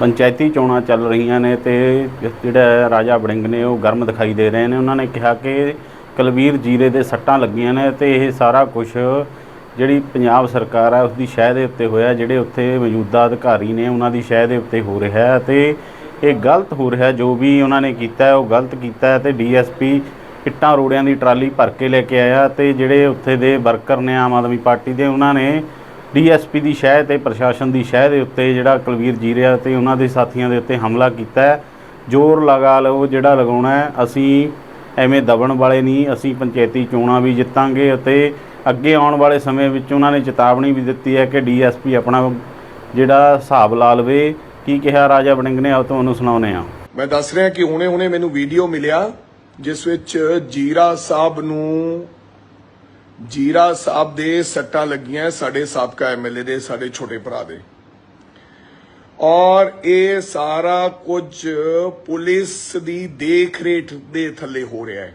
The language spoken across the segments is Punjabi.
ਪੰਚਾਇਤੀ ਚੋਣਾਂ ਚੱਲ ਰਹੀਆਂ ਨੇ ਤੇ ਜਿਹੜਾ ਰਾਜਾ ਵੜਿੰਗ ਨੇ ਉਹ ਗਰਮ ਦਿਖਾਈ ਦੇ ਰਹੇ ਨੇ। ਉਹਨਾਂ ਨੇ ਕਿਹਾ ਕਿ ਕਲਵੀਰ ਜੀਰੇ ਦੇ ਸੱਟਾਂ ਲੱਗੀਆਂ ਨੇ ਤੇ ਇਹ ਸਾਰਾ ਕੁਝ ਜਿਹੜੀ ਪੰਜਾਬ ਸਰਕਾਰ ਹੈ ਉਸ ਦੀ ਸ਼ਹਿ ਦੇ ਉੱਤੇ ਹੋਇਆ, ਜਿਹੜੇ ਉੱਥੇ ਮੌਜੂਦਾ ਅਧਿਕਾਰੀ ਨੇ, ਉਹਨਾਂ ਦੀ ਸ਼ਹਿ ਦੇ ਉੱਤੇ ਹੋ ਰਿਹਾ ਹੈ ਤੇ ਇਹ ਗਲਤ ਹੋ ਰਿਹਾ, ਜੋ ਵੀ ਉਹਨਾਂ ਨੇ ਕੀਤਾ, ਉਹ ਗਲਤ ਕੀਤਾ ਹੈ ਤੇ ਡੀਐਸਪੀ ਇੱਟਾਂ ਰੋੜਿਆਂ ਦੀ ਟਰਾਲੀ ਭਰ ਕੇ ਲੈ ਕੇ ਆਇਆ ਤੇ ਜਿਹੜੇ ਉੱਥੇ ਦੇ ਵਰਕਰ ਨੇ ਆਮ ਆਦਮੀ ਪਾਰਟੀ ਦੇ, ਉਹਨਾਂ ਨੇ ਡੀਐਸਪੀ ਦੀ ਸ਼ਹਿ ਤੇ ਪ੍ਰਸ਼ਾਸਨ ਦੀ ਸ਼ਹਿ ਦੇ ਉੱਤੇ ਜਿਹੜਾ ਕੁਲਵੀਰ ਜੀਰਿਆ ਤੇ ਉਹਨਾਂ ਦੇ ਸਾਥੀਆਂ ਦੇ ਉੱਤੇ ਹਮਲਾ ਕੀਤਾ ਹੈ। ਜ਼ੋਰ ਲਗਾ ਲਓ, ਜਿਹੜਾ ਲਗਾਉਣਾ ਹੈ, ਅਸੀਂ ਐਵੇਂ ਦਬਣ ਵਾਲੇ ਨਹੀਂ, ਅਸੀਂ ਪੰਚਾਇਤੀ ਚੋਣਾਂ ਵੀ ਜਿੱਤਾਂਗੇ ਅਤੇ ਅੱਗੇ ਆਉਣ ਵਾਲੇ ਸਮੇਂ ਵਿੱਚ ਉਹਨਾਂ ਨੇ ਚੇਤਾਵਨੀ ਵੀ ਦਿੱਤੀ ਹੈ ਕਿ ਡੀਐਸਪੀ ਆਪਣਾ ਜਿਹੜਾ ਹਿਸਾਬ ਲਾ ਲਵੇ। ਕੀ ਕਿਹਾ ਰਾਜਾ ਵੜਿੰਗ ਨੇ? ਆਓ ਤੁਹਾਨੂੰ ਸੁਣਾਉਂਦੇ ਹਾਂ। ਮੈਂ ਦੱਸ ਰਿਹਾ ਕਿ ਹੁਣੇ ਹੁਣੇ ਮੈਨੂੰ ਵੀਡੀਓ ਮਿਲਿਆ, ਜਿਸ ਵਿੱਚ ਜੀਰਾ ਸਾਹਿਬ ਨੂੰ ਜੀਰਾ ਸਾਹਿਬ ਦੇ ਸੱਟਾਂ ਲੱਗੀਆਂ ਸਾਡੇ ਸਾਬਕਾ ਐਮਐਲਏ ਦੇ, ਸਾਡੇ ਛੋਟੇ ਭਰਾ ਦੇ। ਔਰ ਇਹ ਸਾਰਾ ਕੁਝ ਪੁਲਿਸ ਦੀ ਦੇਖ ਰੇਖ ਦੇ ਥੱਲੇ ਹੋ ਰਿਹਾ ਹੈ।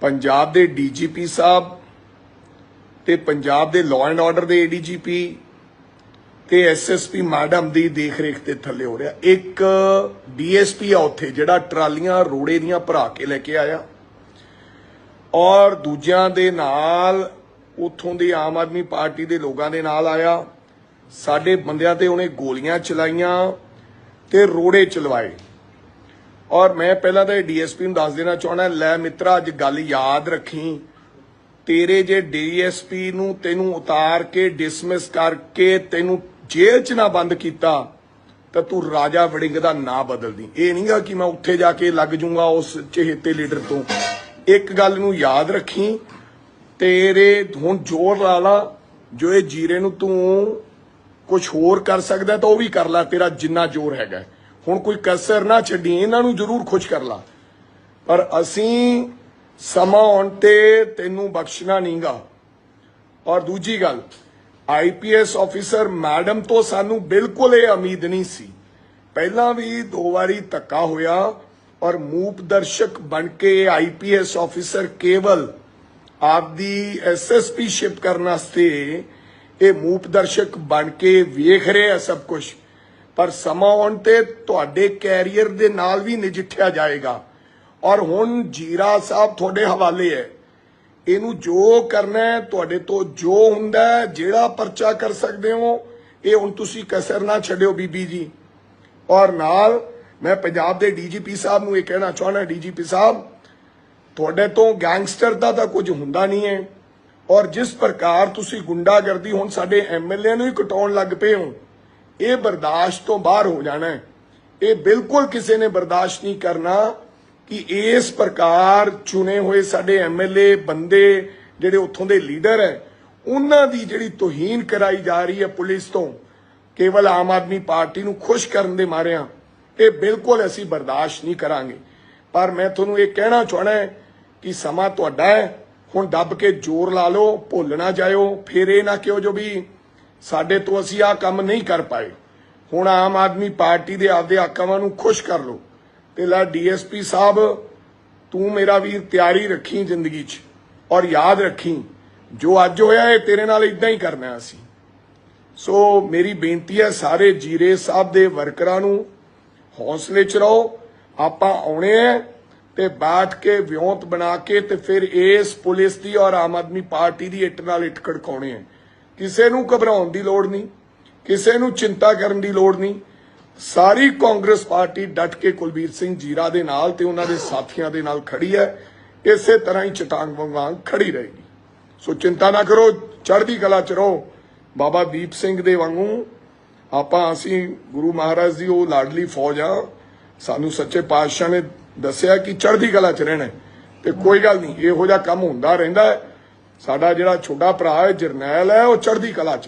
ਪੰਜਾਬ ਦੇ ਡੀਜੀਪੀ ਸਾਹਿਬ ਤੇ ਪੰਜਾਬ ਦੇ ਲਾਅ ਐਂਡ ਆਰਡਰ ਦੇ ਏਡੀਜੀਪੀ ਤੇ ਐਸਐਸਪੀ ਮੈਡਮ ਦੀ ਦੇਖਰੇਖ ਦੇ ਥੱਲੇ ਹੋ ਰਿਹਾ। ਇੱਕ ਡੀਐਸਪੀ ਆ ਉੱਥੇ ਜਿਹੜਾ ਟਰਾਲੀਆਂ, ਰੋੜੇ ਦੀਆਂ ਭਰਾ ਕੇ ਲੈ ਕੇ ਆਇਆ। ਔਰ ਦੂਜਿਆਂ ਦੇ ਨਾਲ ਉਥੋਂ ਦੀ ਆਮ ਆਦਮੀ ਪਾਰਟੀ ਦੇ ਲੋਕਾਂ ਦੇ ਨਾਲ ਆਇਆ। ਸਾਡੇ ਬੰਦਿਆਂ ਤੇ ਉਹਨੇ ਗੋਲੀਆਂ ਚਲਾਈਆਂ ਤੇ ਰੋੜੇ ਚਲਵਾਏ। ਔਰ ਮੈਂ ਪਹਿਲਾਂ ਤਾਂ ਡੀਐਸਪੀ ਨੂੰ ਦੱਸ ਦੇਣਾ ਚਾਹਣਾ ਲੈ ਮਿੱਤਰਾ, ਅੱਜ ਗੱਲ ਯਾਦ ਰੱਖੀ। ਤੇਰੇ ਜੇ ਡੀਐਸਪੀ ਨੂੰ ਤੈਨੂੰ ਉਤਾਰ ਕੇ ਡਿਸਮਿਸ ਕਰਕੇ ਤੈਨੂੰ ਜੇਲ੍ਹ 'ਚ ਨਾ ਬੰਦ ਕੀਤਾ, ਤਾਂ ਤੂੰ ਰਾਜਾ ਵੜਿੰਗ ਦਾ ਨਾਂ ਬਦਲਦੀ ਇਹ ਨਹੀਂਗਾ ਕਿ ਮੈਂ ਉੱਥੇ ਜਾ ਕੇ ਲੱਗ ਜੂੰਗਾ ਉਸ ਚਹੇਤੇ ਲੀਡਰ ਤੋਂ। ਇੱਕ ਗੱਲ ਨੂੰ ਯਾਦ ਰੱਖੀ, ਤੇਰੇ ਹੁਣ ਜ਼ੋਰ ਲਾ ਲਾ, ਜੋ ਇਹ ਜੀਰੇ ਨੂੰ ਤੂੰ ਕੁਝ ਹੋਰ ਕਰ ਸਕਦਾ ਤਾਂ ਉਹ ਵੀ ਕਰ ਲੈ, ਤੇਰਾ ਜਿੰਨਾ ਜ਼ੋਰ ਹੈਗਾ। ਹੁਣ ਕੋਈ ਕਸਰ ਨਾ ਛੱਡੀ, ਇਹਨਾਂ ਨੂੰ ਜ਼ਰੂਰ ਖੁਸ਼ ਕਰ ਲਾ। ਪਰ ਅਸੀਂ ਸਮਾਂ ਆਉਣ ਤੇ ਤੈਨੂੰ ਬਖਸ਼ਣਾ ਨਹੀਂਗਾ। ਔਰ ਦੂਜੀ ਗੱਲ ਆਈਪੀਐਸ ਆਫੀਸਰ ਮੈਡਮ ਤੋਂ ਸਾਨੂੰ ਬਿਲਕੁਲ ਇਹ ਉਮੀਦ ਨਹੀਂ ਸੀ। ਪਹਿਲਾਂ ਵੀ ਦੋ ਵਾਰੀ ਧੱਕਾ ਹੋਇਆ ਔਰ ਮੂਪ ਦਰਸ਼ਕ ਬਣ ਕੇ ਆਈਪੀਐਸ ਆਫੀਸਰ ਕੇਵਲ ਆਪਦੀ ਐਸਐਸਪੀ ਸ਼ਿਪ ਕਰਨ ਵਾਸਤੇ ਇਹ ਮੂਪ ਦਰਸ਼ਕ ਬਣ ਕੇ ਵੇਖ ਰਹੇ ਆ ਸਭ ਕੁਝ ਪਰ ਸਮਾਂ ਆਉਣ ਤੇ ਤੁਹਾਡੇ ਕੈਰੀਅਰ ਦੇ ਨਾਲ ਵੀ ਨਜਿੱਠਿਆ ਜਾਏਗਾ। ਔਰ ਹੁਣ ਜੀਰਾ ਸਾਹਿਬ ਤੁਹਾਡੇ ਹਵਾਲੇ ਹੈ। ਇਹਨੂੰ ਜੋ ਕਰਨਾ ਹੈ, ਤੁਹਾਡੇ ਤੋਂ ਜੋ ਹੁੰਦਾ ਜਿਹੜਾ ਪਰਚਾ ਕਰ ਸਕਦੇ ਹੋ, ਇਹ ਹੁਣ ਤੁਸੀਂ ਕਸਰ ਨਾ ਛੱਡਿਓ ਬੀਬੀ ਜੀ। ਔਰ ਨਾਲ ਮੈਂ ਪੰਜਾਬ ਦੇ ਡੀਜੀਪੀ ਸਾਹਿਬ ਨੂੰ ਇਹ ਕਹਿਣਾ ਚਾਹਣਾ ਡੀਜੀਪੀ ਸਾਹਿਬ, ਤੁਹਾਡੇ ਤੋਂ ਗੈਂਗਸਟਰ ਦਾ ਤਾਂ ਕੁਝ ਹੁੰਦਾ ਨਹੀਂ ਹੈ। ਔਰ ਜਿਸ ਪ੍ਰਕਾਰ ਤੁਸੀਂ ਗੁੰਡਾਗਰਦੀ ਹੁਣ ਸਾਡੇ ਐਮਐਲਏ ਨੂੰ ਹੀ ਕਟਾਉਣ ਲੱਗ ਪਏ ਹੋ, ਇਹ ਬਰਦਾਸ਼ਤ ਤੋਂ ਬਾਹਰ ਹੋ ਜਾਣਾ ਹੈ। ਇਹ ਬਿਲਕੁਲ ਕਿਸੇ ਨੇ ਬਰਦਾਸ਼ਤ ਨਹੀਂ ਕਰਨਾ ਕਿ ਇਸ ਪ੍ਰਕਾਰ ਚੁਣੇ ਹੋਏ ਸਾਡੇ ਐਮਐਲਏ ਬੰਦੇ ਜਿਹੜੇ ਉੱਥੋਂ ਦੇ ਲੀਡਰ ਹੈ, ਉਹਨਾਂ ਦੀ ਜਿਹੜੀ ਤੋਹੀਨ ਕਰਾਈ ਜਾ ਰਹੀ ਹੈ ਪੁਲਿਸ ਤੋਂ, ਕੇਵਲ ਆਮ ਆਦਮੀ ਪਾਰਟੀ ਨੂੰ ਖੁਸ਼ ਕਰਨ ਦੇ ਮਾਰਿਆਂ ਇਹ ਬਿਲਕੁਲ ਅਸੀਂ ਬਰਦਾਸ਼ਤ ਨਹੀਂ ਕਰਾਂਗੇ। ਪਰ ਮੈਂ ਤੁਹਾਨੂੰ ਇਹ ਕਹਿਣਾ ਚਾਹਣਾ ਹੈ ਕਿ ਸਮਾਂ ਤੁਹਾਡਾ ਹੈ। ਹੁਣ ਦੱਬ ਕੇ ਜ਼ੋਰ ਲਾ ਲਓ, ਭੁੱਲ ਨਾ ਜਾਇਓ, ਫਿਰ ਇਹ ਨਾ ਕਿਹੋ ਜੋ ਵੀ ਸਾਡੇ ਤੋਂ ਅਸੀਂ ਆਹ ਕੰਮ ਨਹੀਂ ਕਰ ਪਾਏ। ਹੁਣ ਆਮ ਆਦਮੀ ਪਾਰਟੀ ਦੇ ਆਪਦੇ ਆਕਾਵਾਂ ਨੂੰ ਖੁਸ਼ ਕਰ ਲਓ। ਤੇ ਲੈ ਡੀਐਸਪੀ ਸਾਹਿਬ, ਤੂੰ ਮੇਰਾ ਵੀਰ ਤਿਆਰੀ ਰੱਖੀ ਜ਼ਿੰਦਗੀ 'ਚ ਔਰ ਯਾਦ ਰੱਖੀ। ਜੋ ਅੱਜ ਹੋਇਆ ਇਹ ਤੇਰੇ ਨਾਲ ਇਦਾਂ ਹੀ ਕਰਨਾ ਅਸੀਂ। ਸੋ ਮੇਰੀ ਬੇਨਤੀ ਹੈ ਸਾਰੇ ਜੀਰੇ ਸਾਹਿਬ ਦੇ ਵਰਕਰਾਂ ਨੂੰ ਹੌਸਲੇ 'ਚ ਰਹੋ, ਆਪਾਂ ਆਉਣੇ ਆ ਤੇ ਬੈਠ ਕੇ ਵਿਉਂਤ ਬਣਾ ਕੇ ਤੇ ਫਿਰ ਇਸ ਪੁਲਿਸ ਦੀ ਔਰ ਆਮ ਆਦਮੀ ਪਾਰਟੀ ਦੀ ਇੱਟ ਨਾਲ ਇੱਟ ਖੜਕਾਉਣੇ ਆ। ਕਿਸੇ ਨੂੰ ਘਬਰਾਉਣ ਦੀ ਲੋੜ ਨਹੀਂ, ਕਿਸੇ ਨੂੰ ਚਿੰਤਾ ਕਰਨ ਦੀ ਲੋੜ ਨਹੀਂ। ਸਾਰੀ ਕਾਂਗਰਸ ਪਾਰਟੀ ਡਟ ਕੇ ਕੁਲਬੀਰ ਸਿੰਘ ਜੀਰਾ ਦੇ ਨਾਲ ਤੇ ਉਹਨਾਂ ਦੇ ਸਾਥੀਆਂ ਦੇ ਨਾਲ ਖੜੀ ਹੈ। ਇਸੇ ਤਰ੍ਹਾਂ ਹੀ ਚਟਾਂਗ ਵਾਂਗ ਖੜੀ ਰਹੇਗੀ। ਸੋ ਚਿੰਤਾ ਨਾ ਕਰੋ, ਚੜ੍ਹਦੀ ਕਲਾ ਚ ਰਹੋ। ਬਾਬਾ ਦੀਪ ਸਿੰਘ ਦੇ ਵਾਂਗੂ ਆਪਾਂ ਅਸੀਂ ਗੁਰੂ ਮਹਾਰਾਜ ਦੀ ਉਹ ਲਾਡਲੀ ਫੌਜ ਆ ਸਾਨੂੰ ਸੱਚੇ ਪਾਤਸ਼ਾਹ ਨੇ ਦੱਸਿਆ ਕਿ ਚੜ੍ਹਦੀ ਕਲਾ ਚ ਰਹਿਣਾ ਤੇ ਕੋਈ ਗੱਲ ਨਹੀਂ, ਇਹੋ ਜਿਹਾ ਕੰਮ ਹੁੰਦਾ ਰਹਿੰਦਾ ਹੈ। ਸਾਡਾ ਜਿਹੜਾ ਛੋਟਾ ਭਰਾ ਹੈ ਜਰਨੈਲ ਹੈ, ਉਹ ਚੜ੍ਹਦੀ ਕਲਾ ਚ।